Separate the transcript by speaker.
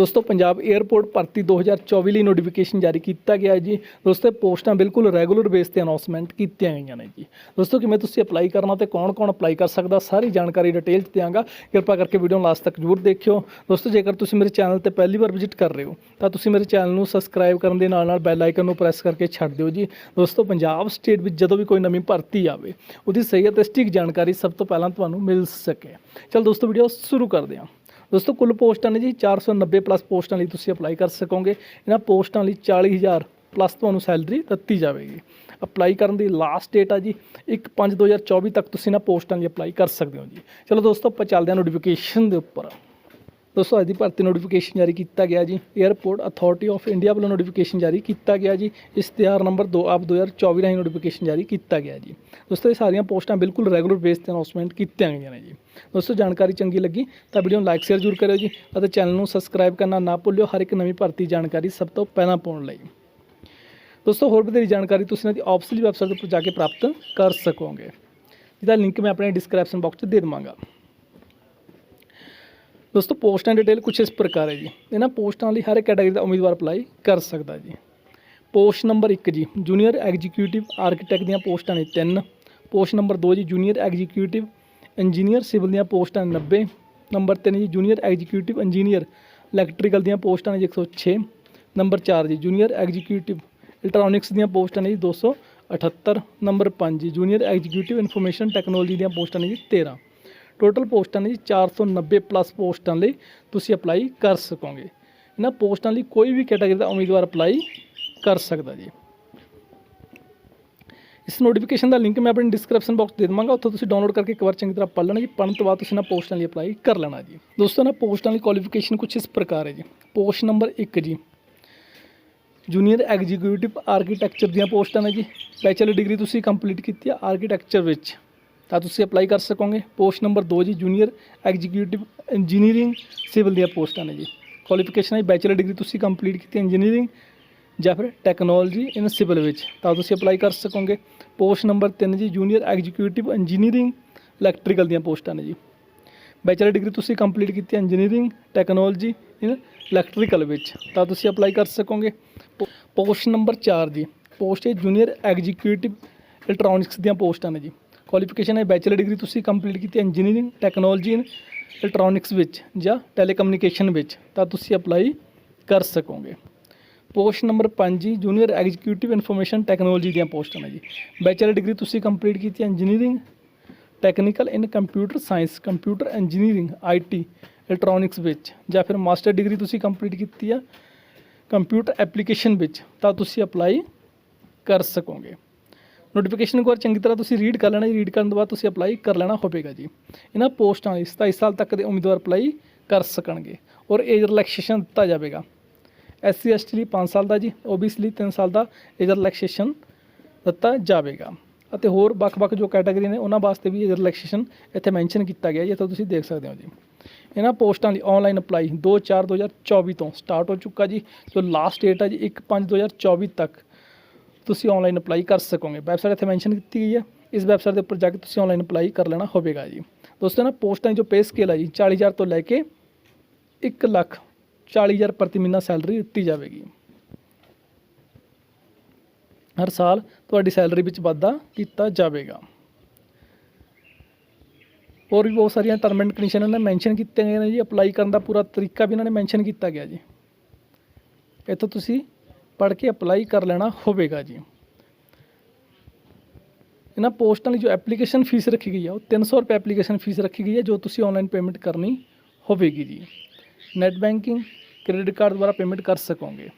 Speaker 1: ਦੋਸਤੋ, ਪੰਜਾਬ 에ਅਰਪੋਰਟ ਭਰਤੀ 2024 ਲਈ ਨੋਟੀਫਿਕੇਸ਼ਨ ਜਾਰੀ ਕੀਤਾ ਗਿਆ ਹੈ ਜੀ। ਦੋਸਤੋ ਪੋਸਟਾਂ ਬਿਲਕੁਲ ਰੈਗੂਲਰ ਬੇਸ ਤੇ ਅਨਾਉਂਸਮੈਂਟ ਕੀਤੀਆਂ ਗਈਆਂ ਨੇ ਜੀ। ਦੋਸਤੋ, ਕਿਵੇਂ ਤੁਸੀਂ ਅਪਲਾਈ ਕਰਨਾ ਤੇ ਕੌਣ-ਕੌਣ ਅਪਲਾਈ ਕਰ ਸਕਦਾ, ਸਾਰੀ ਜਾਣਕਾਰੀ ਡਿਟੇਲ 'ਚ ਦਿਆਂਗਾ। ਕਿਰਪਾ ਕਰਕੇ ਵੀਡੀਓ ਨੂੰ ਲਾਸਟ ਤੱਕ ਜ਼ਰੂਰ ਦੇਖਿਓ। ਦੋਸਤੋ, ਜੇਕਰ ਤੁਸੀਂ ਮੇਰੇ ਚੈਨਲ ਤੇ ਪਹਿਲੀ ਵਾਰ ਵਿਜ਼ਿਟ ਕਰ ਰਹੇ ਹੋ, ਤਾਂ ਤੁਸੀਂ ਮੇਰੇ ਚੈਨਲ ਨੂੰ ਸਬਸਕ੍ਰਾਈਬ ਕਰਨ ਦੇ ਨਾਲ ਨਾਲ ਬੈਲ ਆਈਕਨ ਨੂੰ ਪ੍ਰੈਸ ਕਰਕੇ ਛੱਡ ਦਿਓ ਜੀ। ਦੋਸਤੋ, ਪੰਜਾਬ ਸਟੇਟ ਵਿੱਚ ਜਦੋਂ ਵੀ ਕੋਈ ਨਵੀਂ ਭਰਤੀ ਆਵੇ, ਉਹਦੀ ਸਹੀ ਅਤੇ ਸਟਿਕ ਜਾਣਕਾਰੀ ਸਭ ਤੋਂ ਪਹਿਲਾਂ ਤੁਹਾਨੂੰ ਮਿਲ ਸਕੇ। ਚਲ ਦੋਸਤੋ ਵੀਡੀਓ ਸ਼ੁਰੂ ਕਰਦੇ ਹਾਂ। ਦੋਸਤੋ, ਕੁੱਲ ਪੋਸਟਾਂ ਨੇ ਜੀ 490 ਪਲੱਸ ਪੋਸਟਾਂ ਲਈ ਤੁਸੀਂ ਅਪਲਾਈ ਕਰ ਸਕੋਗੇ। ਇਹਨਾਂ ਪੋਸਟਾਂ ਲਈ 40000 ਪਲੱਸ ਤੁਹਾਨੂੰ ਸੈਲਰੀ ਦਿੱਤੀ ਜਾਵੇਗੀ। ਅਪਲਾਈ ਕਰਨ ਦੀ ਲਾਸਟ ਡੇਟ ਆ ਜੀ 1/5/2024 ਤੱਕ ਤੁਸੀਂ ਇਹਨਾਂ ਪੋਸਟਾਂ ਲਈ ਅਪਲਾਈ ਕਰ ਸਕਦੇ ਹੋ ਜੀ। ਚਲੋ ਦੋਸਤੋ, ਆਪਾਂ ਚੱਲਦੇ ਹਾਂ ਨੋਟੀਫਿਕੇਸ਼ਨ ਦੇ ਉੱਪਰ। ਦੋਸਤੋ ਅੱਜ ਦੀ ਭਰਤੀ ਨੋਟੀਫਿਕੇਸ਼ਨ ਜਾਰੀ ਕੀਤਾ ਗਿਆ ਜੀ। 에ਅਰਪੋਰਟ ਅਥਾਰਟੀ ਆਫ ਇੰਡੀਆ ਵੱਲੋਂ ਨੋਟੀਫਿਕੇਸ਼ਨ ਜਾਰੀ ਕੀਤਾ ਗਿਆ ਜੀ। ਇਸ਼ਤਿਹਾਰ ਨੰਬਰ 2 ਆਪ 2024 ਰਾਹੀਂ ਨੋਟੀਫਿਕੇਸ਼ਨ ਜਾਰੀ ਕੀਤਾ ਗਿਆ ਜੀ। ਦੋਸਤੋ, ਇਹ ਸਾਰੀਆਂ ਪੋਸਟਾਂ ਬਿਲਕੁਲ ਰੈਗੂਲਰ ਬੇਸ ਤੇ ਅਨਾਉਂਸਮੈਂਟ ਕੀਤੀਆਂ ਗਈਆਂ ਨੇ ਜੀ। ਦੋਸਤੋ, ਜਾਣਕਾਰੀ ਚੰਗੀ ਲੱਗੀ ਤਾਂ ਵੀਡੀਓ ਨੂੰ ਲਾਈਕ ਸ਼ੇਅਰ ਜ਼ਰੂਰ ਕਰਿਓ ਜੀ ਅਤੇ ਚੈਨਲ ਨੂੰ ਸਬਸਕ੍ਰਾਈਬ ਕਰਨਾ ਨਾ ਭੁੱਲਿਓ। ਹਰ ਇੱਕ ਨਵੀਂ ਭਰਤੀ ਜਾਣਕਾਰੀ ਸਭ ਤੋਂ ਪਹਿਲਾਂ ਪਾਉਣ ਲਈ। ਦੋਸਤੋ, ਹੋਰ ਵਧੇਰੀ ਜਾਣਕਾਰੀ ਤੁਸੀਂ ਇਹਨਾਂ ਦੀ ਆਫਿਸ਼ੀਅਲ ਵੈਬਸਾਈਟ ਉੱਪਰ ਜਾ ਕੇ ਪ੍ਰਾਪਤ ਕਰ ਸਕੋਗੇ। ਜਿਹਦਾ ਲਿੰਕ ਮੈਂ ਆਪਣੇ ਡਿਸਕ੍ਰਿਪਸ਼ਨ ਬਾਕਸ 'ਚ ਦੇ ਦੇਵਾਂਗਾ। ਦੋਸਤੋ, ਪੋਸਟਾਂ ਡਿਟੇਲ ਕੁਛ ਇਸ ਪ੍ਰਕਾਰ ਹੈ ਜੀ। ਇਹਨਾਂ ਪੋਸਟਾਂ ਲਈ ਹਰ ਇੱਕ ਕੈਟਾਗਰੀ ਦਾ ਉਮੀਦਵਾਰ ਅਪਲਾਈ ਕਰ ਸਕਦਾ ਜੀ। ਪੋਸਟ ਨੰਬਰ 1 ਜੀ ਜੂਨੀਅਰ ਐਗਜ਼ੀਕਿਊਟਿਵ ਆਰਕੀਟੈਕਟ ਦੀਆਂ ਪੋਸਟਾਂ ਨੇ 3 ਪੋਸਟ ਨੰਬਰ 2 ਜੀ ਜੂਨੀਅਰ ਐਗਜ਼ੀਕਿਊਟਿਵ ਇੰਜੀਨੀਅਰ ਸਿਵਲ ਦੀਆਂ ਪੋਸਟਾਂ ਨੇ 90 ਨੰਬਰ 3 ਜੀ ਜੂਨੀਅਰ ਐਗਜ਼ੀਕਿਊਟਿਵ ਇੰਜੀਨੀਅਰ ਇਲੈਕਟ੍ਰੀਕਲ ਦੀਆਂ ਪੋਸਟਾਂ ਨੇ ਜੀ 106 ਨੰਬਰ 4 ਜੀ ਜੂਨੀਅਰ ਐਗਜ਼ੀਕਿਊਟਿਵ ਇਲੈਕਟ੍ਰੋਨਿਕਸ ਦੀਆਂ ਪੋਸਟਾਂ ਨੇ ਜੀ 278 ਨੰਬਰ 5 ਜੀ ਜੂਨੀਅਰ ਐਗਜ਼ੀਕਿਊਟਿਵ ਇਨਫੋਰਮੇਸ਼ਨ ਟੈਕਨੋਲੋਜੀ ਦੀਆਂ ਪੋਸਟਾਂ ਨੇ ਜੀ 13 ਟੋਟਲ ਪੋਸਟਾਂ ਨੇ ਜੀ 490 ਪਲੱਸ ਪੋਸਟਾਂ ਲਈ ਤੁਸੀਂ ਅਪਲਾਈ ਕਰ ਸਕੋਗੇ। ਇਹਨਾਂ ਪੋਸਟਾਂ ਲਈ ਕੋਈ ਵੀ ਕੈਟਾਗਰੀ ਦਾ ਉਮੀਦਵਾਰ ਅਪਲਾਈ ਕਰ ਸਕਦਾ ਜੀ। ਇਸ ਨੋਟੀਫਿਕੇਸ਼ਨ ਦਾ ਲਿੰਕ ਮੈਂ ਆਪਣੇ ਡਿਸਕ੍ਰਿਪਸ਼ਨ ਬਾਕਸ ਦੇ ਦੇਵਾਂਗਾ, ਉੱਥੋਂ ਤੁਸੀਂ ਡਾਊਨਲੋਡ ਕਰਕੇ ਇੱਕ ਵਾਰ ਚੰਗੀ ਤਰ੍ਹਾਂ ਪੜ੍ਹ ਲੈਣਾ ਜੀ। ਪੜ੍ਹਨ ਤੋਂ ਬਾਅਦ ਤੁਸੀਂ ਇਹਨਾਂ ਪੋਸਟਾਂ ਲਈ ਅਪਲਾਈ ਕਰ ਲੈਣਾ ਜੀ। ਦੋਸਤੋ ਨਾ ਪੋਸਟਾਂ ਲਈ ਕੁਆਲੀਫਿਕੇਸ਼ਨ ਕੁਝ ਇਸ ਪ੍ਰਕਾਰ ਹੈ ਜੀ। ਪੋਸਟ ਨੰਬਰ 1 ਜੀ। ਜੂਨੀਅਰ ਐਗਜ਼ੀਕਿਊਟਿਵ ਆਰਕੀਟੈਕਚਰ ਦੀਆਂ ਪੋਸਟਾਂ ਨੇ ਜੀ। ਬੈਚਲਰ ਡਿਗਰੀ ਤੁਸੀਂ ਕੰਪਲੀਟ ਕੀਤੀ ਹੈ ਆਰਕੀਟੈਕਚਰ ਵਿੱਚ। ਤਾਂ ਤੁਸੀਂ ਅਪਲਾਈ ਕਰ ਸਕੋਗੇ। ਪੋਸਟ ਨੰਬਰ 2 ਜੀ ਜੂਨੀਅਰ ਐਗਜ਼ੀਕਿਊਟਿਵ ਇੰਜੀਨੀਅਰਿੰਗ ਸਿਵਲ ਦੀਆਂ ਪੋਸਟਾਂ ਨੇ ਜੀ। ਕੁਆਲੀਫਿਕੇਸ਼ਨ ਹੈ ਬੈਚਲਰ ਡਿਗਰੀ ਤੁਸੀਂ ਕੰਪਲੀਟ ਕੀਤੀ ਇੰਜੀਨੀਅਰਿੰਗ ਜਾਂ ਫਿਰ ਟੈਕਨੋਲੋਜੀ ਇਨ ਸਿਵਲ ਵਿੱਚ। ਤਾਂ ਤੁਸੀਂ ਅਪਲਾਈ ਕਰ ਸਕੋਗੇ। ਪੋਸਟ ਨੰਬਰ 3 ਜੀ ਜੂਨੀਅਰ ਐਗਜ਼ੀਕਿਊਟਿਵ ਇੰਜੀਨੀਅਰਿੰਗ ਇਲੈਕਟ੍ਰੀਕਲ ਦੀਆਂ ਪੋਸਟਾਂ ਨੇ ਜੀ। ਬੈਚਲਰ ਡਿਗਰੀ ਤੁਸੀਂ ਕੰਪਲੀਟ ਕੀਤੀ ਇੰਜੀਨੀਅਰਿੰਗ ਟੈਕਨੋਲੋਜੀ ਇਨ ਇਲੈਕਟ੍ਰੀਕਲ ਵਿੱਚ। ਤਾਂ ਤੁਸੀਂ ਅਪਲਾਈ ਕਰ ਸਕੋਗੇ। ਪੋਸਟ ਨੰਬਰ 4 ਜੀ ਪੋਸਟ ਹੈ ਜੂਨੀਅਰ ਐਗਜ਼ੀਕਿਊਟਿਵ ਇਲੈਕਟ੍ਰੋਨਿਕਸ ਦੀਆਂ ਪੋਸਟਾਂ ਨੇ ਜੀ। ਕੁਆਲੀਫਿਕੇਸ਼ਨ ਹੈ ਬੈਚਲਰ ਡਿਗਰੀ ਤੁਸੀਂ ਕੰਪਲੀਟ ਕੀਤੀ ਇੰਜੀਨੀਅਰਿੰਗ ਟੈਕਨੋਲੋਜੀ ਇਨ ਇਲੈਕਟ੍ਰੋਨਿਕਸ ਵਿੱਚ ਜਾਂ ਟੈਲੀਕਮਿਊਨੀਕੇਸ਼ਨ ਵਿੱਚ, ਤਾਂ ਤੁਸੀਂ ਅਪਲਾਈ ਕਰ ਸਕੋਗੇ। ਪੋਸਟ ਨੰਬਰ 5 ਜੀ ਜੂਨੀਅਰ ਐਗਜ਼ੀਕਿਊਟਿਵ ਇਨਫੋਰਮੇਸ਼ਨ ਟੈਕਨੋਲੋਜੀ ਦੀਆਂ ਪੋਸਟਾਂ ਨੇ ਜੀ। ਬੈਚਲਰ ਡਿਗਰੀ ਤੁਸੀਂ ਕੰਪਲੀਟ ਕੀਤੀ engineering technical in computer science computer engineering IT electronics ਵਿੱਚ। ਜਾਂ ਫਿਰ ਮਾਸਟਰ ਡਿਗਰੀ ਤੁਸੀਂ ਕੰਪਲੀਟ ਕੀਤੀ ਆ ਕੰਪਿਊਟਰ ਐਪਲੀਕੇਸ਼ਨ ਵਿੱਚ, ਤਾਂ ਤੁਸੀਂ ਅਪਲਾਈ ਕਰ ਸਕੋਗੇ। ਨੋਟੀਫਿਕੇਸ਼ਨ ਇੱਕ ਵਾਰ ਚੰਗੀ ਤਰ੍ਹਾਂ ਤੁਸੀਂ ਰੀਡ ਕਰ ਲੈਣਾ ਜੀ ਰੀਡ ਕਰਨ ਤੋਂ ਬਾਅਦ ਤੁਸੀਂ ਅਪਲਾਈ ਕਰ ਲੈਣਾ ਹੋਵੇਗਾ ਜੀ। ਇਹਨਾਂ ਪੋਸਟਾਂ ਲਈ 27 ਸਾਲ ਤੱਕ ਦੇ ਉਮੀਦਵਾਰ ਅਪਲਾਈ ਕਰ ਸਕਣਗੇ ਔਰ ਏਜ ਰਿਲੈਕਸੇਸ਼ਨ ਦਿੱਤਾ ਜਾਵੇਗਾ। ਐਸ ਸੀ ਐਸ ਟੀ ਲਈ 5 ਸਾਲ ਦਾ ਜੀ ਓਬੀਸੀ ਲਈ 3 ਸਾਲ ਦਾ ਏਜ ਰਿਲੈਕਸੇਸ਼ਨ ਦਿੱਤਾ ਜਾਵੇਗਾ। ਅਤੇ ਹੋਰ ਵੱਖ-ਵੱਖ ਜੋ ਕੈਟਾਗਰੀ ਨੇ, ਉਹਨਾਂ ਵਾਸਤੇ ਵੀ ਏਜ ਰਿਲੈਕਸੇਸ਼ਨ ਇੱਥੇ ਮੈਂਸ਼ਨ ਕੀਤਾ ਗਿਆ ਜੀ, ਇੱਥੇ ਤੁਸੀਂ ਦੇਖ ਸਕਦੇ ਹੋ ਜੀ। ਇਹਨਾਂ ਪੋਸਟਾਂ ਲਈ ਆਨਲਾਈਨ ਅਪਲਾਈ 2/4/2024 ਤੋਂ ਸਟਾਰਟ ਹੋ ਚੁੱਕਾ ਜੀ, ਜੋ ਲਾਸਟ ਡੇਟ ਹੈ ਜੀ 1/5/2024 ਤੱਕ ਤੁਸੀਂ ਆਨਲਾਈਨ ਅਪਲਾਈ ਕਰ ਸਕੋਗੇ। ਵੈਬਸਾਈਟ ਇੱਥੇ ਮੈਂਸ਼ਨ ਕੀਤੀ ਗਈ ਹੈ। ਇਸ ਵੈਬਸਾਈਟ ਦੇ ਉੱਪਰ ਜਾ ਕੇ ਤੁਸੀਂ ਆਨਲਾਈਨ ਅਪਲਾਈ ਕਰ ਲੈਣਾ ਹੋਵੇਗਾ ਜੀ। ਦੋਸਤੋ ਨਾ ਪੋਸਟਾਂ ਦੀ ਜੋ ਪੇ ਸਕੇਲ ਹੈ ਜੀ 40000 ਤੋਂ ਲੈ ਕੇ 1 ਲੱਖ 40000 ਪ੍ਰਤੀ ਮਹੀਨਾ ਸੈਲਰੀ ਦਿੱਤੀ ਜਾਵੇਗੀ। ਹਰ ਸਾਲ ਤੁਹਾਡੀ ਸੈਲਰੀ ਵਿੱਚ ਵਾਧਾ ਕੀਤਾ ਜਾਵੇਗਾ। ਹੋਰ ਵੀ ਬਹੁਤ ਸਾਰੀਆਂ ਟਰਮ ਐਂਡ ਕੰਡੀਸ਼ਨ ਇਹਨਾਂ ਨੇ ਮੈਂਸ਼ਨ ਕੀਤੀਆਂ ਗਈਆਂ ਨੇ ਜੀ। ਅਪਲਾਈ ਕਰਨ ਦਾ ਪੂਰਾ ਤਰੀਕਾ ਵੀ ਇਹਨਾਂ ਨੇ ਮੈਂਸ਼ਨ ਕੀਤਾ ਗਿਆ ਜੀ। ਇੱਥੋਂ ਤੁਸੀਂ ਪੜ੍ਹ ਕੇ ਅਪਲਾਈ ਕਰ ਲੈਣਾ ਹੋਵੇਗਾ ਜੀ। ਇਹਨਾਂ ਪੋਸਟਾਂ ਲਈ ਜੋ ਐਪਲੀਕੇਸ਼ਨ ਫੀਸ ਰੱਖੀ ਗਈ ਹੈ ਉਹ 300 ਰੁਪਏ ਐਪਲੀਕੇਸ਼ਨ ਫੀਸ ਰੱਖੀ ਗਈ ਹੈ ਜੋ ਤੁਸੀਂ ਆਨਲਾਈਨ ਪੇਮੈਂਟ ਕਰਨੀ ਹੋਵੇਗੀ ਜੀ। ਨੈਟ ਬੈਂਕਿੰਗ ਕ੍ਰੈਡਿਟ ਕਾਰਡ ਦੁਆਰਾ ਪੇਮੈਂਟ ਕਰ ਸਕੋਗੇ।